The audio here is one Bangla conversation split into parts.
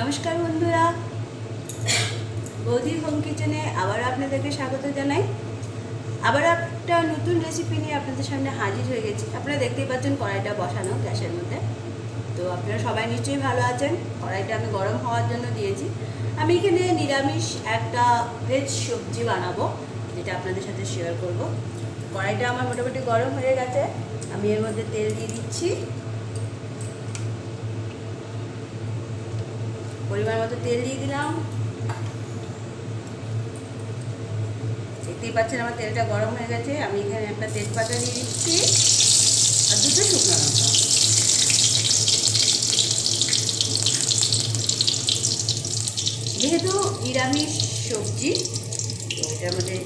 নমস্কার বন্ধুরা। বৌদির হোম কিচেনে আবার আপনাদেরকে স্বাগত জানাই। আবার একটা নতুন রেসিপি নিয়ে আপনাদের সামনে হাজির হয়ে গেছি। আপনারা দেখতেই পাচ্ছেন কড়াইটা বসানো গ্যাসের মধ্যে। তো আপনারা সবাই নিশ্চয়ই ভালো আছেন। কড়াইটা আমি গরম হওয়ার জন্য দিয়েছি। আমি এখানে নিরামিষ একটা ভেজ সবজি বানাবো, যেটা আপনাদের সাথে শেয়ার করব। কড়াইটা আমার মোটামুটি গরম হয়ে গেছে। আমি এর মধ্যে তেল দিয়ে দিচ্ছি। পরিমাণ মতো তেল দিয়ে দিলাম। দেখতেই পাচ্ছেন আমার তেলটা গরম হয়ে গেছে। আমি এখানে একটা তেজপাতা দিয়ে দিচ্ছি আর দুটো শুকনো লঙ্কা। যেহেতু নিরামিষ সবজি, তো এটার মধ্যে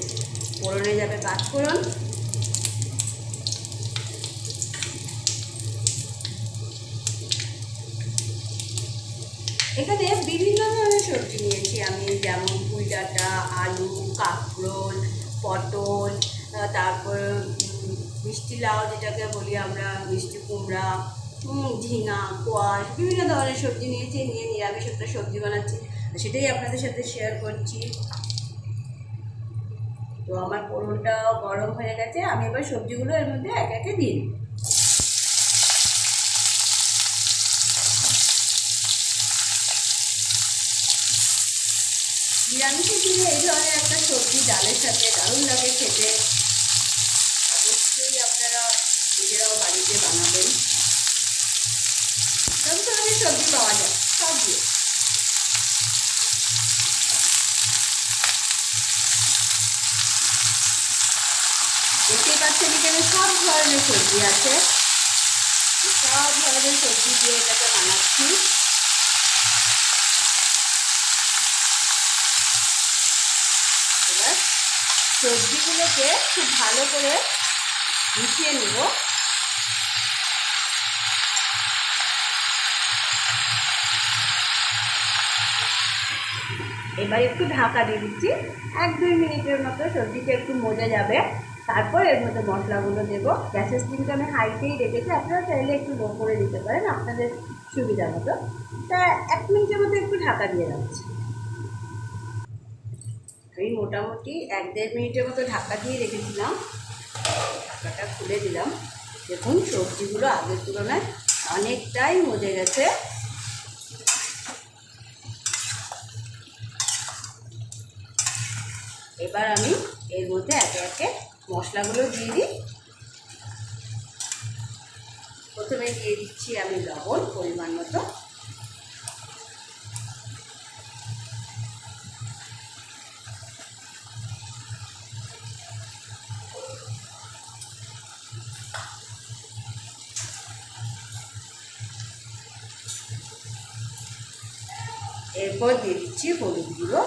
ফোড়নে যাবে পাঁচফোড়ন। এখানে বিভিন্ন ধরনের সবজি নিয়েছি আমি, যেমন পুঁই ডাঁটা আলু, কাঁকরোল, পটল তারপর মিষ্টি লাউ যেটাকে বলি আমরা, মিষ্টি কুমড়া ঝিঙা, কোয়াশ, বিভিন্ন ধরনের সবজি নিয়েছি, নিয়ে নিরামিষ একটা সবজি বানাচ্ছি। সেটাই আপনাদের সাথে শেয়ার করছি। তো আমার পোড়নটা গরম হয়ে গেছে, আমি এবার সবজিগুলো এর মধ্যে এক একে দিই নিরামিষের দিনে এই ধরনের একটা সবজি ডালের সাথে দারুণ লাগে খেতে। অবশ্যই আপনারা নিজেরাও বাড়িতে বানাবেন। সব ধরনের সবজি পাওয়া যায়, সব দিয়ে। দেখতেই পাচ্ছেন এখানে সব ধরনের সবজি আছে। সব ধরনের সবজি দিয়ে এটাকে বানাচ্ছি এবার সবজিগুলোকে খুব ভালো করে মিশিয়ে নেব। এবার একটু ঢাকা দিয়ে দিচ্ছি। এক দুই মিনিটের মতো সবজিটা একটু মজে যাবে। তারপর এর মধ্যে মশলাগুলো দেবো। গ্যাসের স্টিমটা আমি হাইতেই রেখেছি। আপনারা চাইলে একটু লো করে দিতে পারেন। আপনাদের সুবিধা মতো। তা এক মিনিটের মতো একটু ঢাকা দিয়ে রাখছি। আমি মোটামুটি এক দেড় মিনিটের মতো ঢাকা দিয়ে রেখেছিলাম। ঢাকাটা খুলে দিলাম। দেখুন, সবজিগুলো আগের তুলনায় অনেকটাই মজে গেছে। এবার আমি এর মধ্যে একে একে মশলাগুলো দিয়ে দিই। প্রথমে দিয়ে দিচ্ছি আমি লবণ পরিমাণ মতো। এরপর দিয়ে দিচ্ছি হলুদ গুঁড়ো।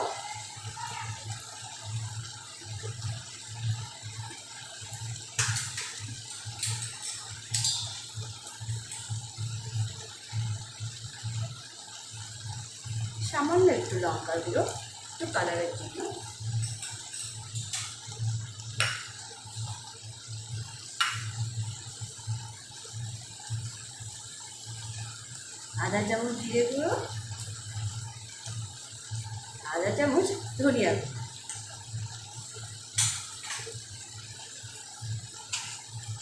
সামান্য একটু লঙ্কা গুঁড়ো, একটু কালারের জন্য। আদা চামচ জিরে গুঁড়ো। আধা চামচ ধনিয়া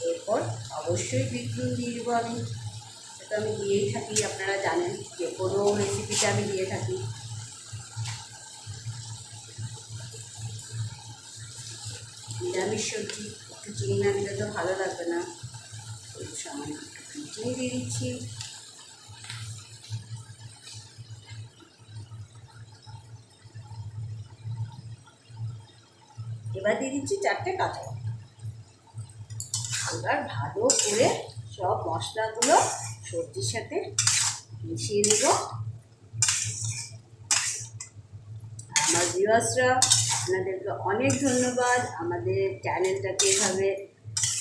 এরপর অবশ্যই বিটনুন দিয়ে দেবো আমি। সেটা আমি দিয়েই থাকি, আপনারা জানেন যে কোনো রেসিপিতে আমি দিয়ে থাকি। নিরামিষ সবজি, একটু চিনি না দিলে তো ভালো লাগবে না। সামান্য একটু চিনি দিয়ে দিচ্ছি। এবার দিয়ে দিচ্ছি চারটে কাঁচা লঙ্কা। এবার ভালো করে সব মশলাগুলো সবজির সাথে মিশিয়ে দেব আমার ভিউয়ার্সরা আপনাদেরকে অনেক ধন্যবাদ আমাদের চ্যানেলটাকে এভাবে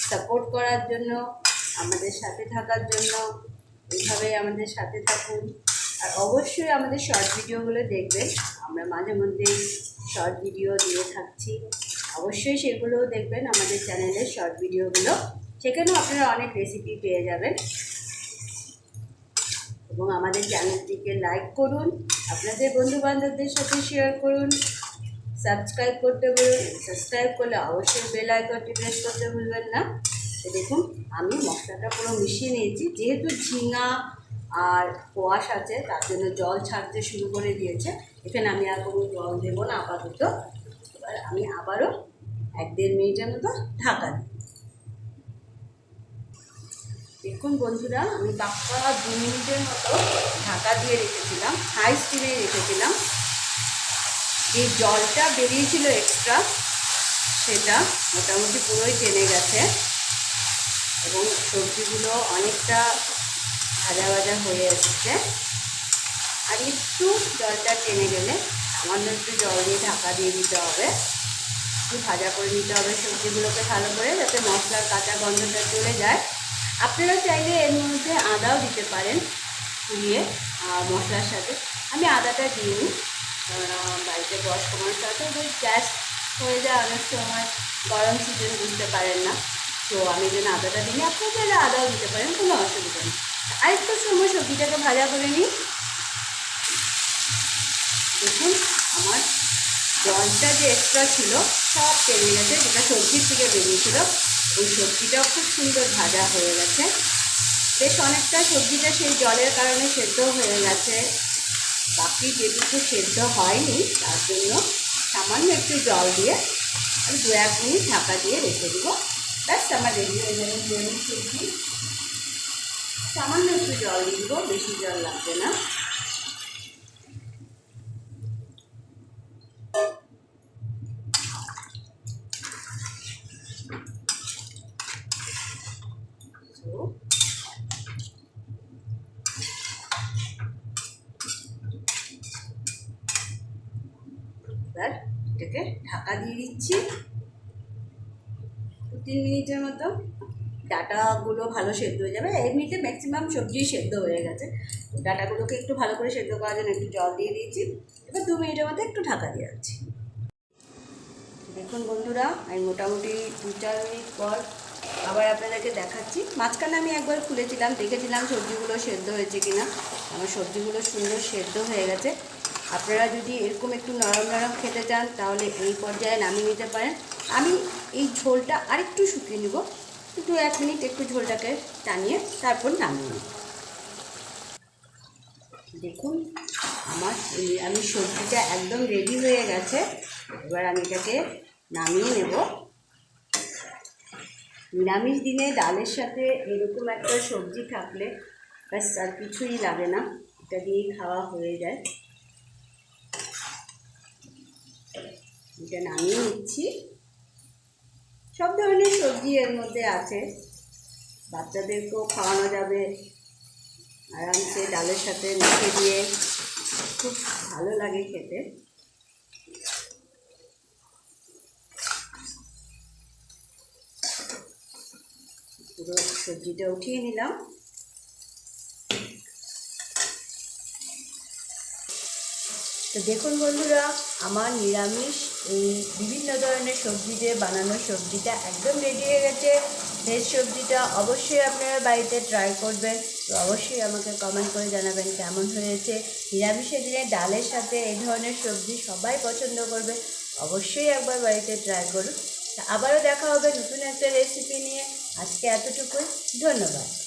সাপোর্ট করার জন্য, আমাদের সাথে থাকার জন্য। এইভাবে আমাদের সাথে থাকুন। আর অবশ্যই আমাদের শর্ট ভিডিওগুলো দেখবেন। আমরা মাঝে মধ্যে শর্ট ভিডিও দিয়ে থাকছি। অবশ্যই সেগুলোও দেখবেন আমাদের চ্যানেলের শর্ট ভিডিওগুলো সেখানেও আপনারা অনেক রেসিপি পেয়ে যাবেন। এবং আমাদের চ্যানেলটিকে লাইক করুন, আপনাদের বন্ধু বান্ধবদের সাথে শেয়ার করুন সাবস্ক্রাইব করতে বলুন সাবস্ক্রাইব করলে অবশ্যই বেল আইকনটি প্রেস করতে ভুলবেন না। তো দেখুন, আমি মশলাটা পুরো মিশিয়ে নিয়েছি। যেহেতু ঝিঙা আর কোয়াশ আছে, তার জন্য জল ছাড়তে শুরু করে দিয়েছে। এখানে আমি আর কোনো জল দেবো না, আপাতত। এবার আমি আবারও এক দেড় মিনিটের মতো ঢাকা দিই। দেখুন বন্ধুরা, আমি পাক্কা দু মিনিটের মতো ঢাকা দিয়ে রেখেছিলাম, হাই স্টিমে রেখেছিলাম। যে জলটা বেরিয়েছিল এক্সট্রা সেটা মোটামুটি পুরোই টেনে গেছে এবং সবজিগুলো অনেকটা ভাজা ভাজা হয়ে এসেছে। আর একটু জলটা টেনে গেলে সামান্য একটু জল দিয়ে ঢাকা দিয়ে দিতে হবে। ভাজা করে নিতে হবে সবজিগুলোকে ভালো করে যাতে মশলার কাঁচা গন্ধটা চলে যায়। আপনারা চাইলে এর মধ্যে আদাও দিতে পারেন আহ, মশলার সাথে। আমি আদাটা কেননা বাড়িতে বয়স্ক মানুষ আছে ওদের গ্যাস হয়ে যায় অনেক সময় গরম সিজন বুঝতে পারেন না। তো আমি যেন আদাটা দিই আপনারা চাইলে আদাও দিতে পারেন কোনো অসুবিধা নেই। আরেকটু সময় সবজিটাকে ভাজা করে নিই। দেখুন আমার জলটা যে এক্সট্রা ছিল, সব টেনে গেছে, যেটা সবজির থেকে বেরিয়েছিল। ওই সবজিটাও খুব সুন্দর ভাজা হয়ে গেছে। বেশ অনেকটা সবজিটা সেই জলের কারণে সেদ্ধ হয়ে গেছে। বাকি যেটুকু সেদ্ধ হয়নি, তার জন্য সামান্য একটু জল দিয়ে আমি দু এক মিনিট ঢাকা দিয়ে রেখে দেবো। ব্যাস, আমার রেডি হয়ে যাবে সবজি। সামান্য একটু জল দিয়ে দেবো, বেশি জল লাগবে না। এবার এটাকে ঢাকা দিয়ে দিচ্ছি। দু তিন মিনিটের মতো ডাটাগুলো ভালো সেদ্ধ হয়ে যাবে। এমনিতে ম্যাক্সিমাম সবজি সেদ্ধ হয়ে গেছে। ডাটাগুলোকে একটু ভালো করে সেদ্ধ করার জন্য একটু জল দিয়ে দিয়েছি। এবার দু মিনিটের মধ্যে একটু ঢাকা দিয়ে যাচ্ছি দেখুন বন্ধুরা, আমি মোটামুটি দু চার মিনিট পর আবার আপনাদেরকে দেখাচ্ছি। মাঝখানে আমি একবার খুলেছিলাম, দেখেছিলাম সবজিগুলো সেদ্ধ হয়েছে কিনা। আমার সবজিগুলো সুন্দর সেদ্ধ হয়ে গেছে। আপনারা যদি এরকম একটু নরম নরম খেতে চান, তাহলে এই পর্যায়ে নামিয়ে নিতে পারেন। আমি এই ঝোলটা আরেকটু শুকিয়ে নেব। একটু এক মিনিট একটু ঝোলটাকে টানিয়ে তারপর নামিয়ে নেব। দেখুন, আমার আমি সবজিটা একদম রেডি হয়ে গেছে। এবার আমি এটাকে নামিয়ে নেব। নিরামিষ দিনে ডালের সাথে এরকম একটা সবজি থাকলে ব্যাস আর কিছুই লাগে না। এটা দিয়েই খাওয়া হয়ে যায়। এটা নামিয়ে নিচ্ছি। সব ধরনের সবজি এর মধ্যে আছে। বাচ্চাদেরকেও খাওয়ানো যাবে। আরামসে ডালের সাথে মেখে দিয়ে খুব ভালো লাগে খেতে। পুরো সবজিটা উঠিয়ে নিলাম। তো দেখুন বন্ধুরা, আমার নিরামিষ এই বিভিন্ন ধরনের সবজি দিয়ে বানানো সবজিটা একদম রেডি হয়ে গেছে। ভেজ সবজিটা অবশ্যই আপনারা বাড়িতে ট্রাই করবেন। তো অবশ্যই আমাকে কমেন্ট করে জানাবেন কেমন হয়েছে। নিরামিষের দিনে ডালের সাথে এই ধরনের সবজি সবাই পছন্দ করবে। অবশ্যই একবার বাড়িতে ট্রাই করুন। আবারও দেখা হবে নতুন একটা রেসিপি নিয়ে। আজকে এতটুকুই। ধন্যবাদ।